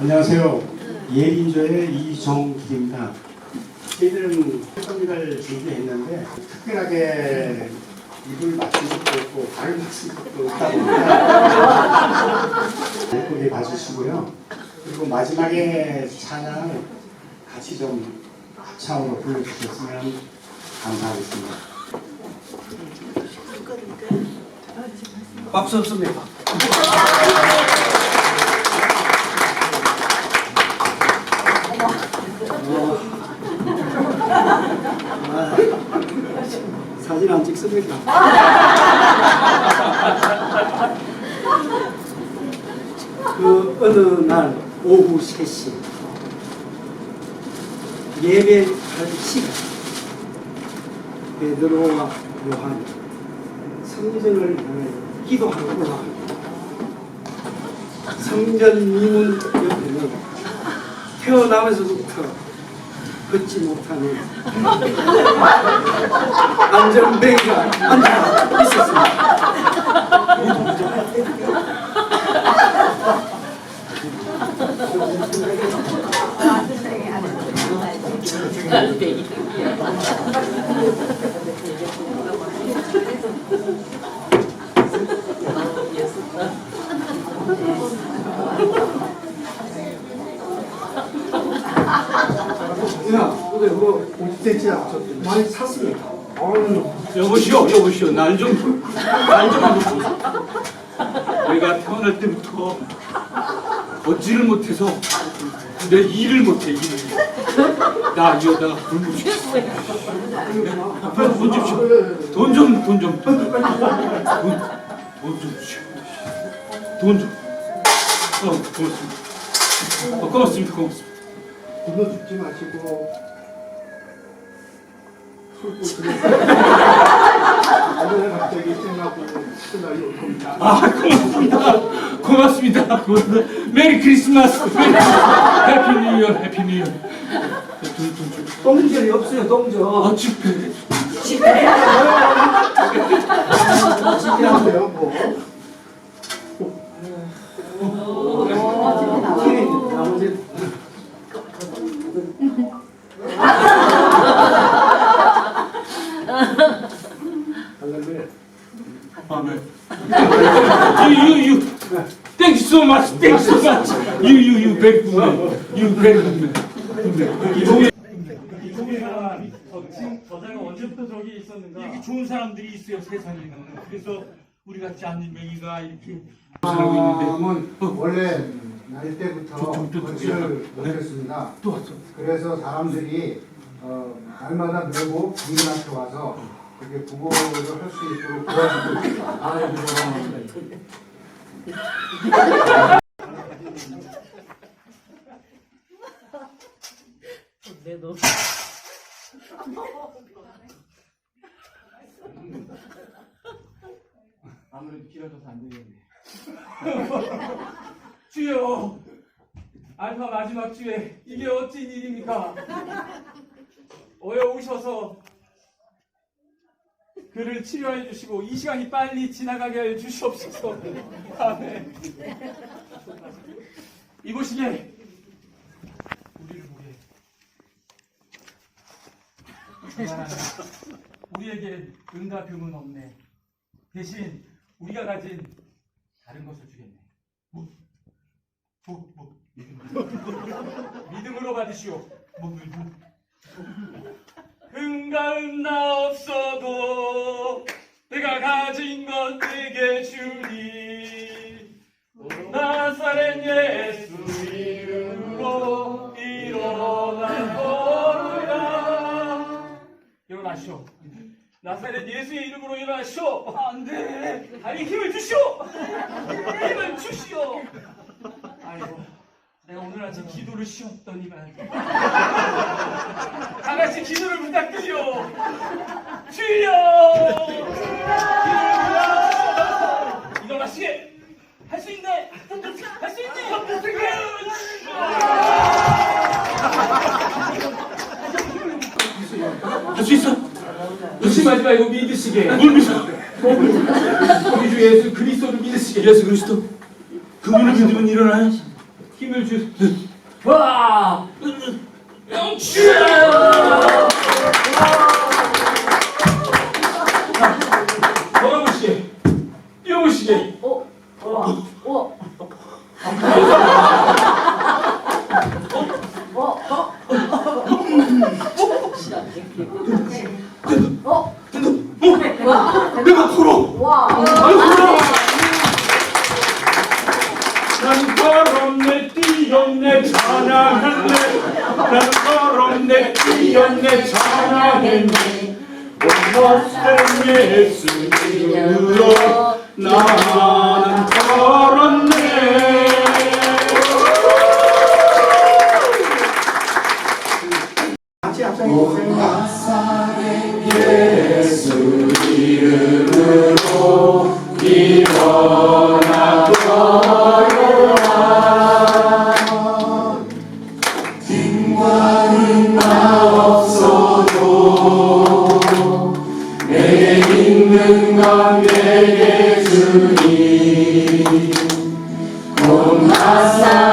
안녕하세요. 예린조의 이정길입니다. 저희들은 활동비를 준비했는데 특별하게 입을 맞춘 것도 없고 발을 맞춘 것도 없다 보니까 예쁘게 봐주시고요. 그리고 마지막에 찬양을 같이 좀 합창으로 불러주셨으면 감사하겠습니다. 박수 없습니까? 사진 안 찍습니까? 그 어느 날 오후 3시 예배할 시간 베드로와 요한 성전을 향해 기도하러 올라갑니다. 성전 미문 옆에는 태어나면서부터 걷지 못하는 안전뱅이가 앉아 있었습니다. 야, 근데 그거 50cm 많이 샀습니까? 어휴, 여보시오, 여보시오, 날 좀, 날좀 보세요. 내가 태어날 때부터 걷지를 못해서 내 일을 못해, 일을. 나 이러다가 굶고 죽겠어. 돈 줍시오. 돈 좀, 돈 좀, 돈 좀. 돈, 돈 좀 주시오. 돈 좀. 어, 고맙습니다. 어, 고맙습니다, 고맙습니다. 굶어 죽지 마시고 술도. 오늘 갑자기 생각하고 생각이 올 겁니다. 아 고맙습니다 고맙습니다 고맙습니다 메리 크리스마스 해피 뉴 이어 해피 뉴 이어 돈돈 줘. 똥절이 없어요, 똥절. 아 집회 지키라고요, 뭐. 600군데, 600군데. 이동이 이동이가 저자가 언제부터 저기 있었는가? 이렇게 좋은 사람들이 있어요 세상에는. 그래서 우리 같이 앉은 명이가 이렇게 사람은 원래 날 때부터 거치를 못했습니다. 그래서 사람들이 어, 날마다 메고 국민 앞에 와서 그게 부고를 할 수 있도록 도와주고 있습니다. 아, 마지막 주에 이게 어찌 일입니까? 어여 오셔서 그를 치료해 주시고 이 시간이 빨리 지나가게 해 주시옵소서. 아멘. 이보시게 우리를 보게. 우리에게 응답형은 없네. 대신 우리가 가진 다른 것을 주겠네. 뭐? 뭐? 뭐? 믿음으로 받으시오. 뭐? 뭐? 뭐? 흥가은 나 없어도 내가 가진 것 내게 주니 나사렛 예수 이름으로 일어나거라 일어나시오 나사렛 예수의 이름으로 일어나시오 안돼 다리 힘을 주시오 힘을 주시오 오늘 아침 기도를 쉬었더니만 다 같이 기도를 부탁드려. 주여! 일어나시게 할 수 있네. 할 수 있네. 할 수 있어. 의심하지 말고 믿으시게. 뭘 믿어? 우리 주 예수 그리스도를 믿으시게. 예수 그리스도? 그분을 믿으면 일어나야지 힘을 주. 와! 영치! 뛰었네 찬양했네. 난 걸었네. 뛰었네 찬양했네. 원모생 예수님으로 나는 걸었네 같이 합창해 주세요. 이어 내게 주님. 곧 하사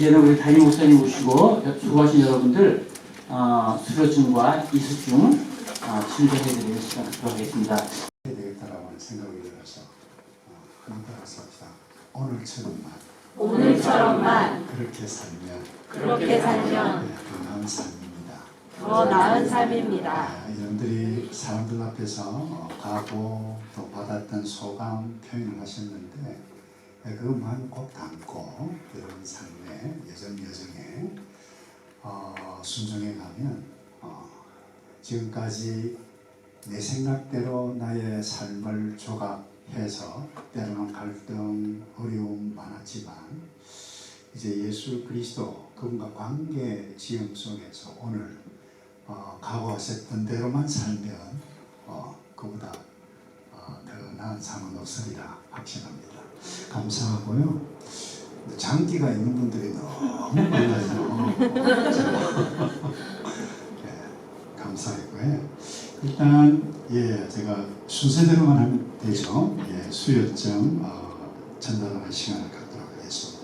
이제는 우리 담임 목사님 모시고 수고하신 여러분들 어, 수료증과 이수증 어, 증정해드리는 시간 갖도록 하겠습니다. 해야 되겠다라고 하는 생각이 들어서 어, 더 삽시다. 오늘처럼만 오늘처럼만 그렇게 살면 그렇게 살면 네, 더 나은 삶입니다. 더 나은 삶입니다. 아, 여러분들이 사람들 앞에서 어, 가고 또 받았던 소감 표현을 하셨는데 네, 그것만 꼭 담고 여러분 삶의 여정 여정에 어, 순종해 가면 어, 지금까지 내 생각대로 나의 삶을 조각해서 때로는 갈등, 어려움 많았지만 이제 예수 그리스도 그분과 관계 지형 속에서 오늘 어, 각오하셨던 대로만 살면 어, 그보다 어, 더 나은 삶은 없으리라 확신합니다. 감사하고요. 장기가 있는 분들이 너무 많아요. 네, 감사했고요. 일단 예 제가 순서대로만 하면 되죠. 예 수요점 어, 전달하는 시간을 갖도록 하겠습니다.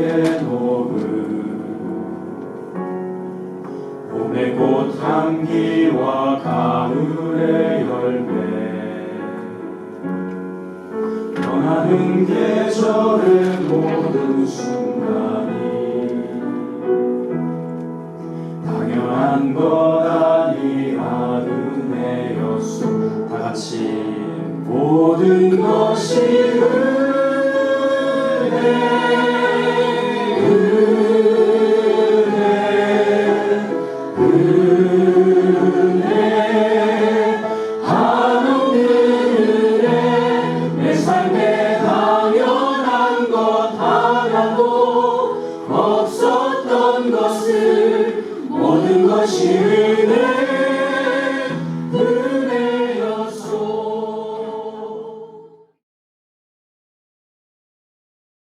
높게 높은 봄의 꽃 향기와 가을의 열매. 변하는 계절의 모든 순간이 당연한 것